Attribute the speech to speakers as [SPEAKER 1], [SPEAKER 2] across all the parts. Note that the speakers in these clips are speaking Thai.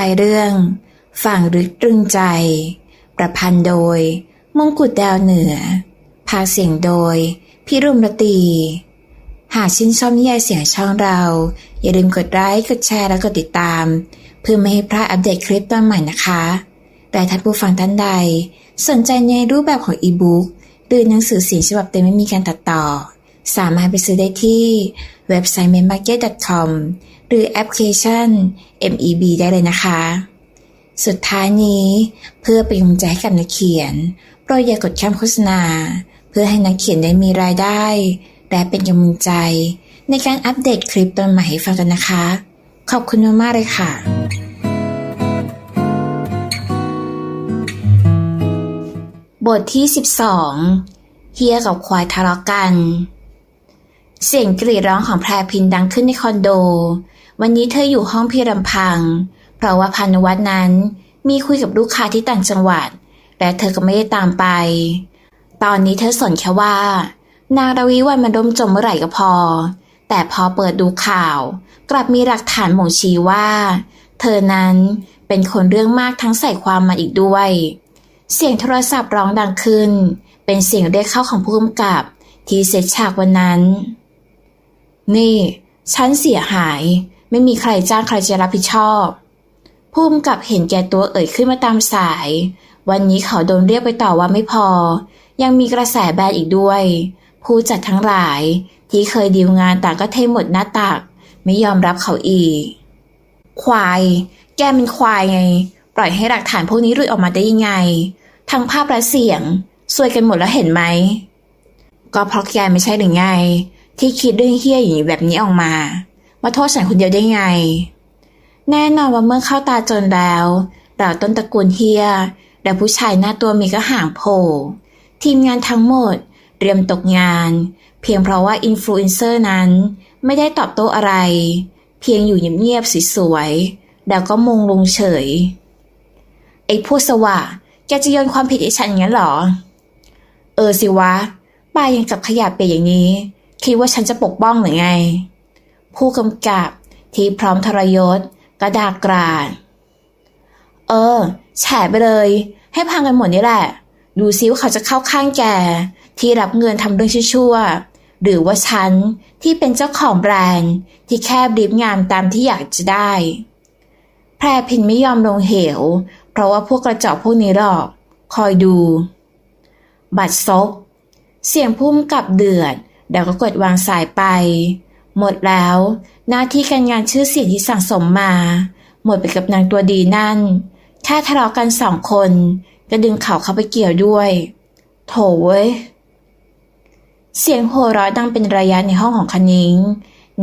[SPEAKER 1] ายเรื่อง ฝั่งลึกตรึงใจ ประพันธ์โดย มงกุฎดาวเหนือ พาเสียงโดยพี่รุมรตี หากชื่นชอบนิยายเสียงช่องเรา อย่าลืมกดไลค์กดแชร์และกดติดตาม เพื่อไม่ให้พลาดอัปเดตคลิปตอนใหม่นะคะ แต่ท่านผู้ฟังท่านใด สนใจในรูปแบบของอีบุ๊กหรือหนังสือเสียงฉบับเต็มไม่มีการตัดต่อ สามารถไปซื้อได้ที่เว็บไซต์ m a m a r k e t c o m หรือแอปพลิเคชัน MEB ได้เลยนะคะ สุดท้ายนี้เพื่อเป็นกำลังใจให้กับนักเขียน โปรดอย่ากดข้ามโฆษณา เพื่อให้นักเขียนได้มีรายได้ และเป็นกำลังใจ ในการอัปเดตคลิปตอนใหม่ให้ฟังกันนะคะ ขอบคุณมากๆเลยค่ะบทที่ 12 เฮียกับควายทะเลาะกัน เสียงกรีดร้องของแพรพินดังขึ้นในคอนโด วันนี้เธออยู่ห้องเพียงลำพัง เพราะว่าพานุวัฒน์นั้นมีคุยกับลูกค้าที่ต่างจังหวัด และเธอก็ไม่ได้ตามไป ตอนนี้เธอสนแค่ว่า นางราวีวันมันร่มจมเมื่อไหร่ก็พอ แต่พอเปิดดูข่าว กลับมีหลักฐานหม่งชี้ว่า เธอนั้นเป็นคนเรื่องมากทั้งใส่ความมาอีกด้วย เสียงโทรศัพท์ร้องดังขึ้น เป็นเสียงเรียกเข้าของผู้กำกับ ที่เสร็จฉากวันนั้น นี่ ฉันเสียหาย ไม่มีใครจ้างใครจะรับผิดชอบผู้กำกับเห็นแก่ตัวเอ่ยขึ้นมาตามสาย วันนี้เขาโดนเรียกไปต่อว่าไม่พอ ยังมีกระแสแบนอีกด้วย ผู้จัดทั้งหลาย ที่เคยดีลงานต่างก็เทหมดหน้าตัก ไม่ยอมรับเขาอีก ควาย แกเป็นควายไง ปล่อยให้หลักฐานพวกนี้หลุดออกมาได้ยังไง ทั้งภาพและเสียงซวยกันหมดแล้วเห็นไหม ก็เพราะแกไม่ใช่หรือไง ที่คิดเรื่องเฮี้ยอย่างนี้แบบนี้ออกมา มาโทษฉันคนเดียวได้ไง แน่นอนว่าเมื่อเข้าตาจนแล้วเหล่าต้นตระกูลเฮียและผู้ชายหน้าตัวมีก็ห่างโผล่ทีมงานทั้งหมดเตรียมตกงาน เพียงเพราะว่าอินฟลูเอนเซอร์นั้นไม่ได้ตอบโต้อะไร เพียงอยู่เงียบๆสวยๆแล้วก็มงลงเฉย ไอ้พวกสวะแกจะโยนความผิดให้ฉันงั้นเหรอ เออสิวะป้ายังจับขยะเปียอย่างนี้ คิดว่าฉันจะปกป้องหรือไง ผู้กำกับที่พร้อมทรยศกระดากกราดเออ แฉไปเลย ให้พังกันหมดนี่แหละ ดูซิว่าเขาจะเข้าข้างแก ที่รับเงินทำเรื่องชั่วๆ หรือว่าฉันที่เป็นเจ้าของแบรนด์ ที่แค่บรีบงานตามที่อยากจะได้ แพรพินไม่ยอมลงเหว เพราะว่าพวกกระจอกพวกนี้หรอก คอยดู บัตรซบเสียงพุ่มกับเดือด เดี๋ยวก็กดวางสายไป หมดแล้ว หน้าที่การงานชื่อเสียงที่สั่งสมมา หมดไปกับนางตัวดีนั่นแค่ทะเลาะกันสองคนก็ดึงเขาเข้าไปเกี่ยวด้วย โถเว้ย เสียงโห่ร้อยดังเป็นระยะในห้องของคณิง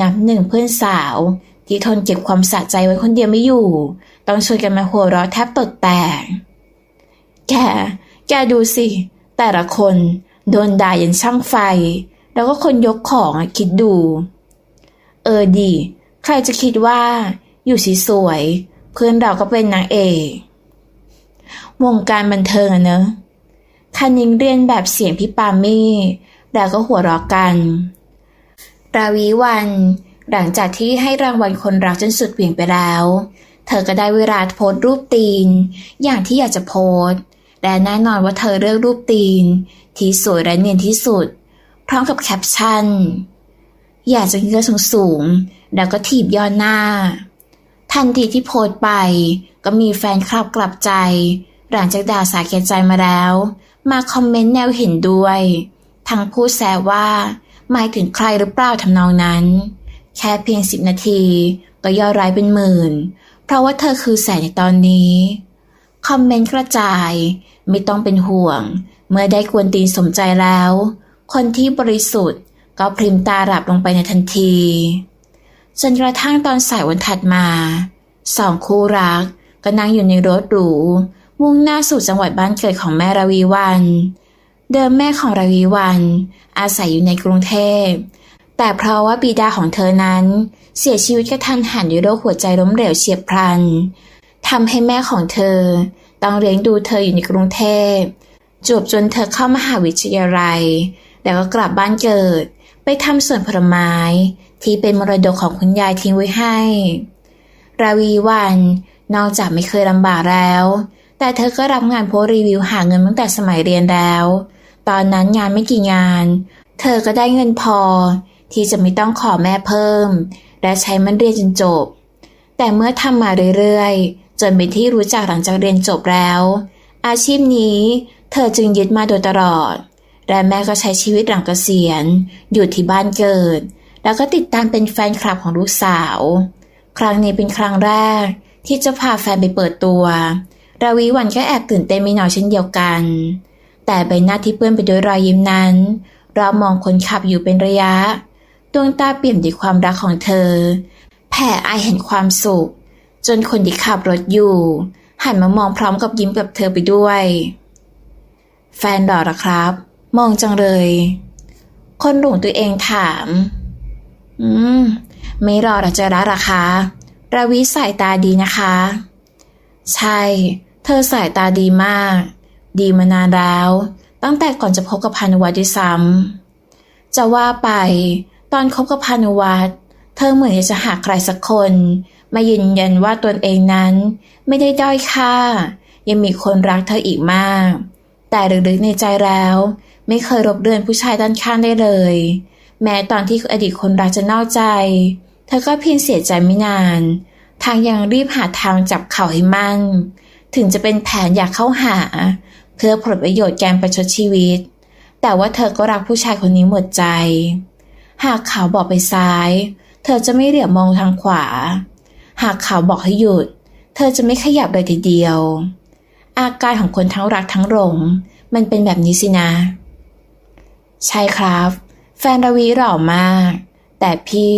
[SPEAKER 1] นับหนึ่งเพื่อนสาว ที่ทนเก็บความสะใจไว้คนเดียวไม่อยู่ ต้องช่วยกันมาหัวเราะแทบตดแตก แก แกดูสิ แต่ละคน โดนด่ายันช่างไฟ แล้วก็คนยกของอะคิดดู เออดี ใครจะคิดว่า อยู่สีสวย เพื่อนเราก็เป็นนางเอกวงการบันเทิงอะเนอะคันยิงเรียนแบบเสียงพี่ปามี่แล้วก็หัวเราะกัน ราวีวัน หลังจากที่ให้รางวัลคนรักจนสุดเหวี่ยงไปแล้ว เธอก็ได้เวลาโพสต์รูปตีน อย่างที่อยากจะโพสต์และแน่นอนว่าเธอเลือกรูปตีน ที่สวยและเนียนที่สุด ร้อมกับแคปชั่น อยากจะเงื้อสูงสูงๆแล้วก็ถีบย้อนหน้า ทันทีที่โพสต์ไป ก็มีแฟนคลับกลับใจ หลังจากด่าสาแก่ใจมาแล้ว มาคอมเมนต์แนวเห็นด้วย ทั้งพูดแซวว่าหมายถึงใครหรือเปล่าทำนองนั้น แค่เพียงสิบนาที ก็ยอดไลค์เป็นหมื่น เพราะว่าเธอคือแสงในตอนนี้ คอมเมนต์กระจายไม่ต้องเป็นห่วง เมื่อได้กวนตีนสมใจแล้ว คนที่บริสุทธิ์ก็พริมตาหลับลงไปในทันที จนกระทั่งตอนสายวันถัดมา สองคู่รักก็นั่งอยู่ในรถหรูมุ่งหน้าสู่จังหวัดบ้านเกิดของแม่ราวีวัน เดิมแม่ของราวีวัน อาศัยอยู่ในกรุงเทพ แต่เพราะว่าบิดาของเธอนั้น เสียชีวิตกระทันหันด้วยโรคหัวใจล้มเหลวเฉียบพลันทำให้แม่ของเธอ ต้องเลี้ยงดูเธออยู่ในกรุงเทพจบจนเธอเข้ามหาวิทยาลัย แล้วก็กลับบ้านเกิด ไปทำสวนผลไม้ ที่เป็นมรดกของคุณยายทิ้งไว้ให้ ราวีวันนอกจากไม่เคยลำบากแล้ว แต่เธอก็รับงานโพสต์รีวิวหาเงินตั้งแต่สมัยเรียนแล้ว ตอนนั้นงานไม่กี่งาน เธอก็ได้เงินพอ ที่จะไม่ต้องขอแม่เพิ่ม และใช้มันเรียนจนจบ แต่เมื่อทำมาเรื่อยๆ จนเป็นที่รู้จักหลังจากเรียนจบแล้ว อาชีพนี้เธอจึงยึดมาโดยตลอด และแม่ก็ใช้ชีวิตหลังเกษียณ อยู่ที่บ้านเกิด แล้วก็ติดตามเป็นแฟนคลับของลูกสาว ครั้งนี้เป็นครั้งแรก ที่จะพาแฟนไปเปิดตัวราวีวันก็แอบตื่นเต้นไม่น้อยเช่นเดียวกัน แต่ใบหน้าที่เปื้อนไปด้วยรอยยิ้มนั้นเรามองคนขับอยู่เป็นระยะ ดวงตาเปี่ยมด้วยความรักของเธอ แผ่อายเห็นความสุข จนคนที่ขับรถอยู่ หันมามองพร้อมกับยิ้มกับเธอไปด้วย แฟนหล่อหรอครับ มองจังเลย คนหลงตัวเองถาม อืม ไม่รอหรอกจะรักรอคะราวิสายตาดีนะคะ ใช่ เธอสายตาดีมาก ดีมานานแล้ว ตั้งแต่ก่อนจะพบกับพานุวัฒน์ด้วยซ้ำจะว่าไป ตอนคบกับพานุวัฒน์เธอเหมือนจะหาใครสักคน มายืนยันว่าตนเองนั้น ไม่ได้ด้อยค่า ยังมีคนรักเธออีกมาก แต่ลึกๆในใจแล้ว ไม่เคยรบเรือนผู้ชายด้านข้างได้เลย แม้ตอนที่อดีตคนรักจะนอกใจ เธอก็เพียงเสียใจไม่นาน ทางยังรีบหาทางจับเข่าให้มั่น ถึงจะเป็นแผนอยากเข้าหา เพื่อผลประโยชน์แกมประชดชีวิต แต่ว่าเธอก็รักผู้ชายคนนี้หมดใจ หากเขาบอกไปซ้าย เธอจะไม่เหลียวมองทางขวา หากเขาบอกให้หยุด เธอจะไม่ขยับเลยทีเดียว อาการของคนทั้งรักทั้งหลงมันเป็นแบบนี้สินะ ใช่ครับ แฟนราวีหล่อมาก แต่พี่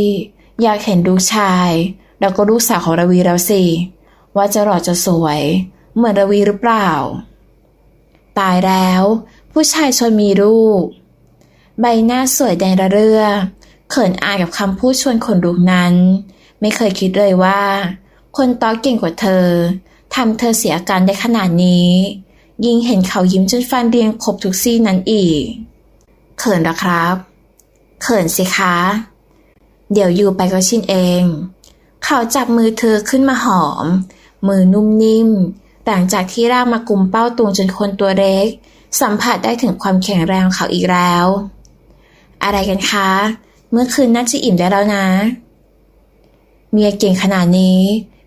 [SPEAKER 1] อยากเห็นลูกชาย แล้วก็ลูกสาวของราวีแล้วสิ ว่าจะหล่อจะสวย เหมือนราวีหรือเปล่า ตายแล้ว ผู้ชายชวนมีลูก ใบหน้าสวยแดงระเรื่อ เขินอายกับคำพูดชวนขนลุกนั้น ไม่เคยคิดเลยว่า คนต้อเก่งกว่าเธอทำเธอเสียอาการได้ขนาดนี้ ยิ่งเห็นเขายิ้มจนฟันเรียงครบทุกซี่นั้นอีก เขินเหรอครับ เขินสิคะ เดี๋ยวอยู่ไปก็ชินเอง เขาจับมือเธอขึ้นมาหอม มือนุ่มนิ่ม หลังจากที่ร่างมากุมเป้าตุงจนคนตัวเล็ก สัมผัสได้ถึงความแข็งแรงของเขาอีกแล้ว อะไรกันคะ เมื่อคืนน่าจะอิ่มได้แล้วนะ เมียเก่งขนาดนี้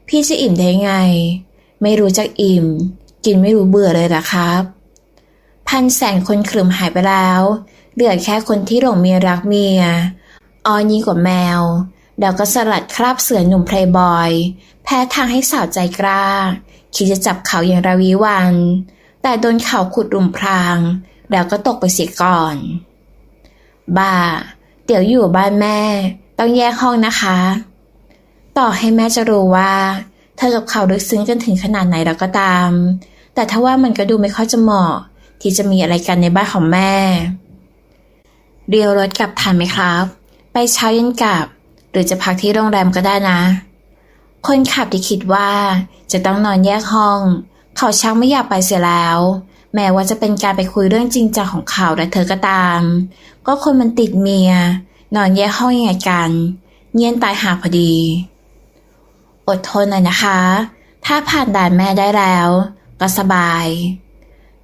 [SPEAKER 1] พี่จะอิ่มได้ไง ไม่รู้จักอิ่ม กินไม่รู้เบื่อเลยล่ะครับ พันแสนคนขรึมหายไปแล้ว เหลือแค่คนที่หลงเมียรักเมียออยิ่งกว่าแมวเดี๋ยวก็สลัดคราบเสือหนุ่มเพลย์บอย แพ้ทางให้สาวใจกล้า คิดจะจับเขาอย่างราวีวัน แต่โดนเขาขุดรุมพรางแล้วก็ตกไปเสียก่อน บ้า เดี๋ยวอยู่บ้านแม่ ต้องแยกห้องนะคะ ต่อให้แม่จะรู้ว่าเธอกับเขาลึกซึ้งกันถึงขนาดไหนแล้วก็ตาม แต่ถ้าว่ามันก็ดูไม่ค่อยจะเหมาะ ที่จะมีอะไรกันในบ้านของแม่ เรียวรถกลับทันไหมครับ ไปเช้าเย็นกลับ หรือจะพักที่โรงแรมก็ได้นะ คนขับที่คิดว่าจะต้องนอนแยกห้อง เขาชักไม่อยากไปเสียแล้ว แม้ว่าจะเป็นการไปคุยเรื่องจริงจังของเขาและเธอก็ตาม ก็คนมันติดเมีย นอนแยกห้องยังไงกัน เงียนตายหาพอดี อดทนหน่อยนะคะ ถ้าผ่านด่านแม่ได้แล้ว ก็สบาย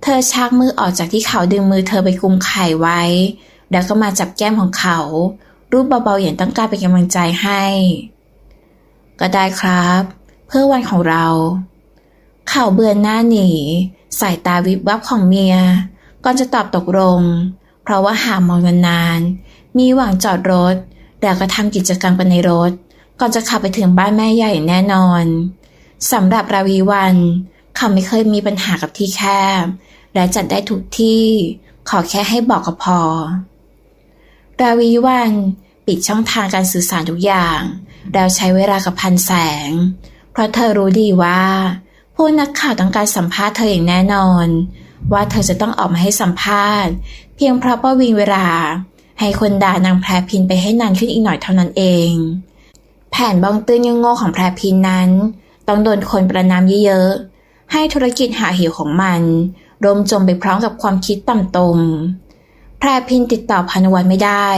[SPEAKER 1] เธอชักมือออกจากที่เขาดึงมือเธอไปกุมไข่ไว้ แล้วก็มาจับแก้มของเขา รูปเบาๆอย่างต้องการเป็นกำลังใจให้ ก็ได้ครับ เพื่อวันของเรา เข่าเบือนหน้าหนี สายตาวิบวับของเมีย ก่อนจะตอบตกลง เพราะว่าหามองนานๆ มีหวังจอดรถ แล้วก็ทำกิจกรรมกันในรถ ก่อนจะขับไปถึงบ้านแม่ใหญ่แน่นอนสำหรับราวีวัน เขาไม่เคยมีปัญหากับที่แคบ และจัดได้ทุกที่ ขอแค่ให้บอกก็พอ ราวีวันปิดช่องทางการสื่อสารทุกอย่างแล้วใช้เวลากับพันแสง เพราะเธอรู้ดีว่า ผู้นักข่าวต้องการสัมภาษณ์เธออย่างแน่นอน ว่าเธอจะต้องออกมาให้สัมภาษณ์ เพียงเพราะประวิงเวลา ให้คนด่านางแพรพินไปให้นานขึ้นอีกหน่อยเท่านั้นเอง แผนบองตื้นยังโง่ของแพรพินนั้น ต้องโดนคนประนามเยอะๆให้ธุรกิจหาเหวของมันรมจมไปพร้อมกับความคิดต่ำตม พรพินติดต่อพานุวัฒน์ไม่ได้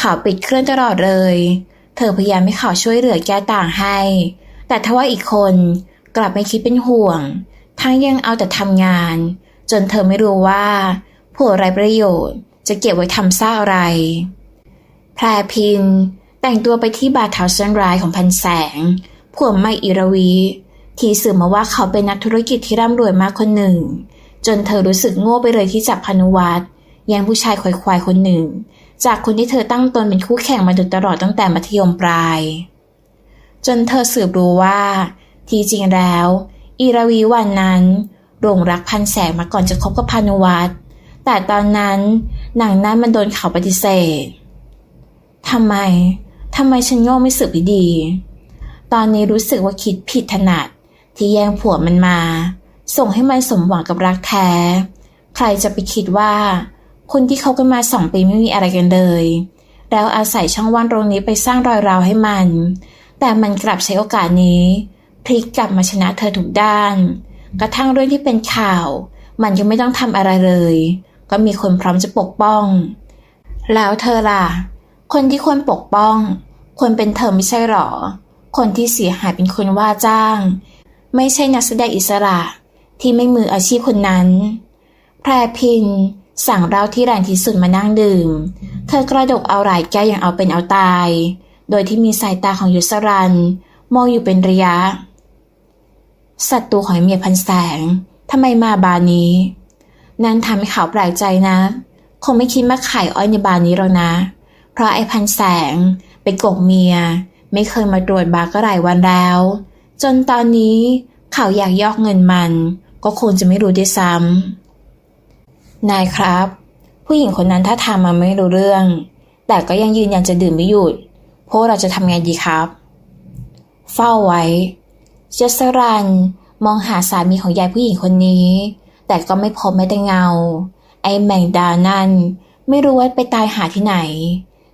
[SPEAKER 1] ข่าวปิดเครื่องตลอดเลย เธอพยายามให้เขาช่วยเหลือแก้ต่างให้ แต่ทว่าอีกคนกลับไม่คิดเป็นห่วง ทั้งยังเอาแต่ทำงาน จนเธอไม่รู้ว่าผัวไรประโยชน์จะเก็บไว้ทำซ่าอะไร แพรพินแต่งตัวไปที่บาร์เทาซันไรของพันแสง ผัวไม่อิรวี ที่สืบมาว่าเขาเป็นนักธุรกิจที่ร่ำรวยมากคนหนึ่ง จนเธอรู้สึกโง่ไปเลยที่จับพานุวัตร ย่งผู้ชายควายๆคนหนึ่ง จากคนที่เธอตั้งตนเป็นคู่แข่งมาโดยตลอดตั้งแต่มัธยมปลาย จนเธอสืบรู้ว่า ที่จริงแล้ว อีราวีวันนั้นหลงรักพันแสงมาก่อนจะคบกับพานุวัตรแต่ตอนนั้นหนังนั้นมันโดนเขาปฏิเสธทำไมทำไมฉันโง่ไม่สืบดี ตอนนี้รู้สึกว่าคิดผิดถนัดที่แย่งผัวมันมา ส่งให้มันสมหวังกับรักแท้ ใครจะไปคิดว่า คนที่เขากันมาสองปีไม่มีอะไรกันเลย แล้วอาศัยช่องว่างตรงนี้ไปสร้างรอยราวให้มัน แต่มันกลับใช้โอกาสนี้พลิกกลับมาชนะเธอทุกด้าน กระทั่งเรื่องที่เป็นข่าว มันยังไม่ต้องทำอะไรเลย ก็มีคนพร้อมจะปกป้อง แล้วเธอล่ะ คนที่ควรปกป้อง ควรเป็นเธอไม่ใช่หรอ คนที่เสียหายเป็นคนว่าจ้าง ไม่ใช่นักแสดงอิสระที่ไม่มืออาชีพคนนั้น แพรพิน สั่งเราที่แรงที่สุดมานั่งดื่ม เธอกระดกเอาหลายแก้วอย่างเอาเป็นเอาตาย โดยที่มีสายตาของยุสรันมองอยู่เป็นระยะศัตรูของเมียพันแสงทำไมมาบาร์นี้ นั่นทำให้เขาแปลกใจนะ คงไม่คิดมาขายอ้อยในบาร์นี้หรอกนะ เพราะไอ้พันแสงไปกกเมีย ไม่เคยมาตรวจบาร์ก็หลายวันแล้ว จนตอนนี้เขาอยากยอกเงินมัน ก็คงจะไม่รู้ด้วยซ้ำ นายครับ ผู้หญิงคนนั้นถ้าทำมาไม่รู้เรื่อง แต่ก็ยังยืนยันจะดื่มไม่หยุดพวกเราจะทำไงดีครับ เฝ้าไว้เจสรันมองหาสามีของยายผู้หญิงคนนี้ แต่ก็ไม่พบแม้แต่เงา ไอ้แมงดานั่น ไม่รู้ว่าไปตายหาที่ไหน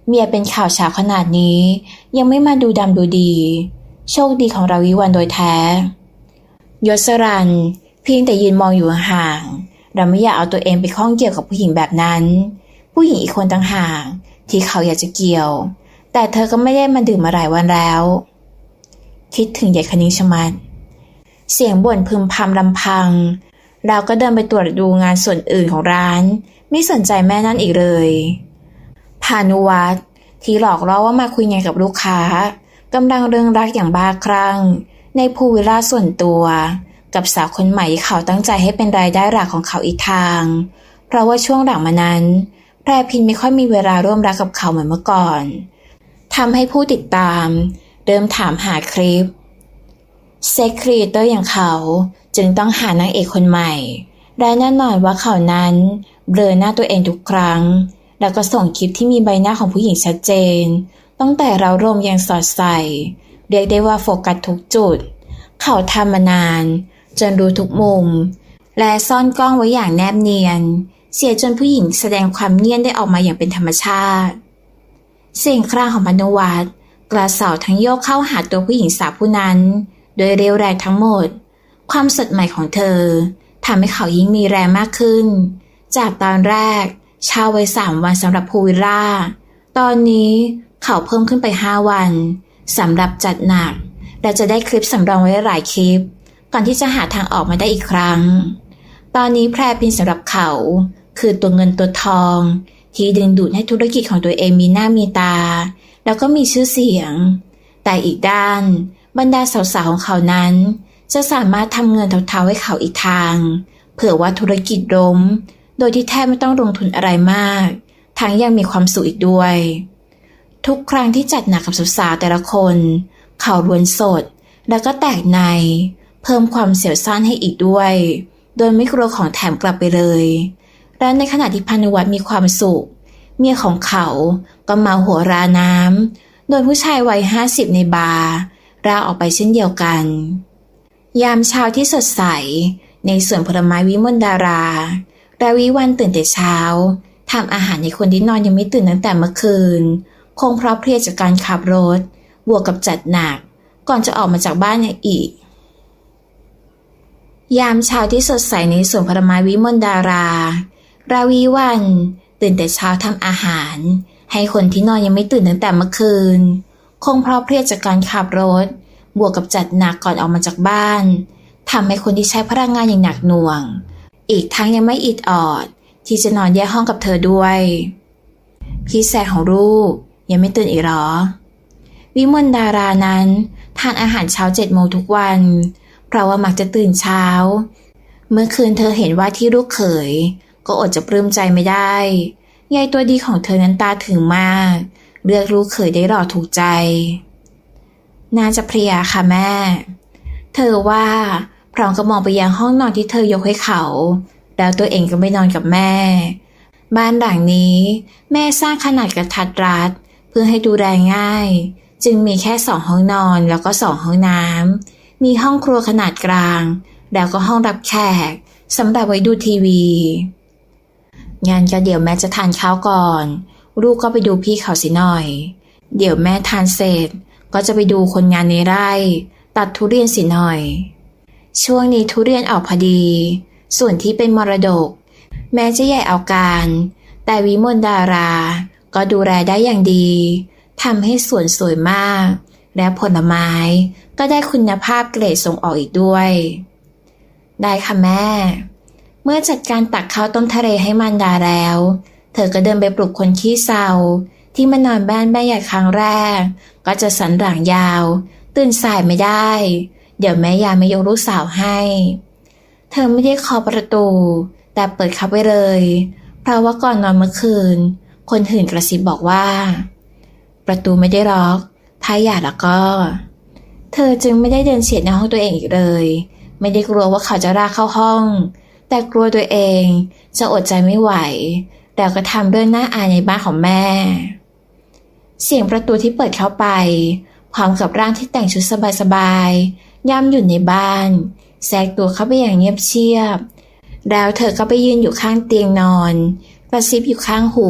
[SPEAKER 1] เมียเป็นข่าวเช้าขนาดนี้ ยังไม่มาดูดำดูดี โชคดีของเราวิวันโดยแท้ยศรันเพียงแต่ยืนมองอยู่ห่าง เราไม่อยากเอาตัวเองไปข้องเกี่ยวกับผู้หญิงแบบนั้น ผู้หญิงอีกคนต่างหากที่เขาอยากจะเกี่ยว แต่เธอก็ไม่ได้มาดื่มมาหลายวันแล้ว คิดถึงยายคณิงชมัด เสียงบ่นพึมพำลำพัง เราก็เดินไปตรวจดูงานส่วนอื่นของร้าน ไม่สนใจแม่นั่นอีกเลยพานุวัตรที่หลอกล่อว่ามาคุยงานกับลูกค้ากำลังเรื่องรักอย่างบ้าคลั่งในภูวิลล่าส่วนตัว กับสาวคนใหม่ที่เขาตั้งใจให้เป็นรายได้หลักของเขาอีกทาง เพราะว่าช่วงหลังมานั้นแพรพินไม่ค่อยมีเวลาร่วมรักกับเขาเหมือนเมื่อก่อนทำให้ผู้ติดตามเริ่มถามหาคลิปเซ็กครีเอเตอร์อย่างเขาจึงต้องหานางเอกคนใหม่ และแน่นอนว่าเขานั้นเบลอหน้าตัวเองทุกครั้ง แล้วก็ส่งคลิปที่มีใบหน้าของผู้หญิงชัดเจน ตั้งแต่เรารมยังสอดใส่ เรียกได้ว่าโฟกัสทุกจุด เขาทำมานาน จนรู้ทุกมุม และซ่อนกล้องไว้อย่างแนบเนียน เสียจนผู้หญิงแสดงความเนียนได้ออกมาอย่างเป็นธรรมชาติ เสียงครางของพานุวัตรกระเสาทั้งโยกเข้าหาตัวผู้หญิงสาวผู้นั้น โดยเร็วแรงทั้งหมด ความสดใหม่ของเธอทำให้เขายิ่งมีแรงมากขึ้น จากตอนแรกเช้าไว้สามวันสำหรับภูวิลล่า ตอนนี้เขาเพิ่มขึ้นไปห้าวันสำหรับจัดหนัก และจะได้คลิปสำรองไว้หลายคลิป ก่อนที่จะหาทางออกมาได้อีกครั้ง ตอนนี้แพรพินสำหรับเขา คือตัวเงินตัวทอง ที่ดึงดูดให้ธุรกิจของตัวเองมีหน้ามีตา แล้วก็มีชื่อเสียง แต่อีกด้าน บรรดาสาวๆของเขานั้น จะสามารถทำเงินเท่าๆให้เขาอีกทาง เผื่อว่าธุรกิจล้ม โดยที่แทบไม่ต้องลงทุนอะไรมาก ทั้งยังมีความสุขอีกด้วย ทุกครั้งที่จัดหนักกับสาวๆแต่ละคน เขาล้วนสดแล้วก็แตกใน เพิ่มความเสียวซ่านให้อีกด้วย โดยไม่กลัวของแถมกลับไปเลย และในขณะที่พานุวัตรมีความสุข เมียของเขาก็มาหัวราน้ำโดยผู้ชายวัยห้าสิบในบาร์ราออกไปเช่นเดียวกัน ยามเช้าที่สดใส ในสวนผลไม้วิมลดาราราวิวันตื่นแต่เช้าทำอาหารในคนที่นอนยังไม่ตื่นตั้งแต่เมื่อคืน คงเพราะเพลียจากการขับรถ บวกกับจัดหนัก ก่อนจะออกมาจากบ้านอีก ยามเช้าที่สดใสในสวนผลไม้วิมลดารา ราวีวัน ตื่นแต่เช้าทำอาหาร ให้คนที่นอนยังไม่ตื่นตั้งแต่เมื่อคืน คงเพราะเพลียจากการขับรถ บวกกับจัดหนักก่อนออกมาจากบ้านทำให้คนที่ใช้พลังงานอย่างหนักหน่วง อีกทั้งยังไม่อิดออด ที่จะนอนแยกห้องกับเธอด้วย พี่แสของลูกยังไม่ตื่นอีกหรอ วิมลดารานั้นทานอาหารเช้าเจ็ดโมงทุกวัน ราะว่ามักจะตื่นเช้า เมื่อคืนเธอเห็นว่าที่ลูกเขย ก็อดจะปลื้มใจไม่ได้ ยายตัวดีของเธอนั้นตาถึงมาก เลือกลูกเขยได้หล่อถูกใจ น่าจะเพลียค่ะแม่ เธอว่าพร้อมก็มองไปยังห้องนอนที่เธอยกให้เขา แล้วตัวเองก็ไม่นอนกับแม่ บ้านหลังนี้ แม่สร้างขนาดกระทัดรัดเพื่อให้ดูแลง่าย จึงมีแค่สองห้องนอนแล้วก็สองห้องน้ำ มีห้องครัวขนาดกลาง แล้วก็ห้องรับแขกสำหรับไว้ดูทีวี งานก็เดี๋ยวแม่จะทานข้าวก่อน ลูกก็ไปดูพี่เขาสิหน่อย เดี๋ยวแม่ทานเสร็จ ก็จะไปดูคนงานในไร่ ตัดทุเรียนสิหน่อย ช่วงนี้ทุเรียนออกพอดี ส่วนที่เป็นมรดก แม้จะใหญ่เอาการ แต่วิมลดารา ก็ดูแลได้อย่างดีทำให้สวนสวยมาก และผลไม้ก็ได้คุณภาพเกรดส่งออกอีกด้วย ได้ค่ะแม่ เมื่อจัดการตักข้าวต้มทะเลให้มันดาแล้ว เธอก็เดินไปปลุกคนขี้เศร้า ที่มานอนบ้านแม่ใหญ่ครั้งแรก ก็จะสันหลังยาว ตื่นสายไม่ได้ เดี๋ยวแม่ยาไม่ยกลูกสาวให้ เธอไม่ได้เคาะประตู แต่เปิดเข้าไปเลย เพราะว่าก่อนนอนเมื่อคืน คนหื่นกระซิบบอกว่า ประตูไม่ได้ล็อก ถ้าอยากแล้วก็ เธอจึงไม่ได้เดินเฉียดในห้องตัวเองอีกเลย ไม่ได้กลัวว่าเขาจะลากเข้าห้อง แต่กลัวตัวเองจะอดใจไม่ไหว แล้วก็ทำเรื่องน่าอายในบ้านของแม่ เสียงประตูที่เปิดเข้าไป พร้อมกับร่างที่แต่งชุดสบายๆย่ำอยู่ในบ้านแทรกตัวเข้าไปอย่างเงียบเชียบ แล้วเธอก็ไปยืนอยู่ข้างเตียงนอน กระซิบอยู่ข้างหู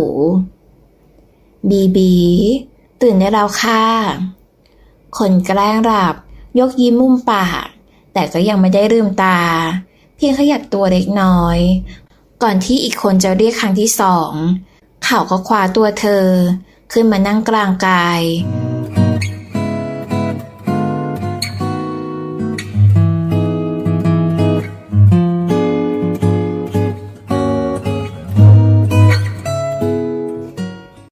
[SPEAKER 1] บีบี ตื่นได้แล้วค่ะ คนแกล้งหลับ ยกยิ้มมุมปาก แต่ก็ยังไม่ได้ลืมตา เพียงขยับตัวเล็กน้อย ก่อนที่อีกคนจะเรียกครั้งที่สอง เขาก็คว้าตัวเธอ ขึ้นมานั่งกลางกาย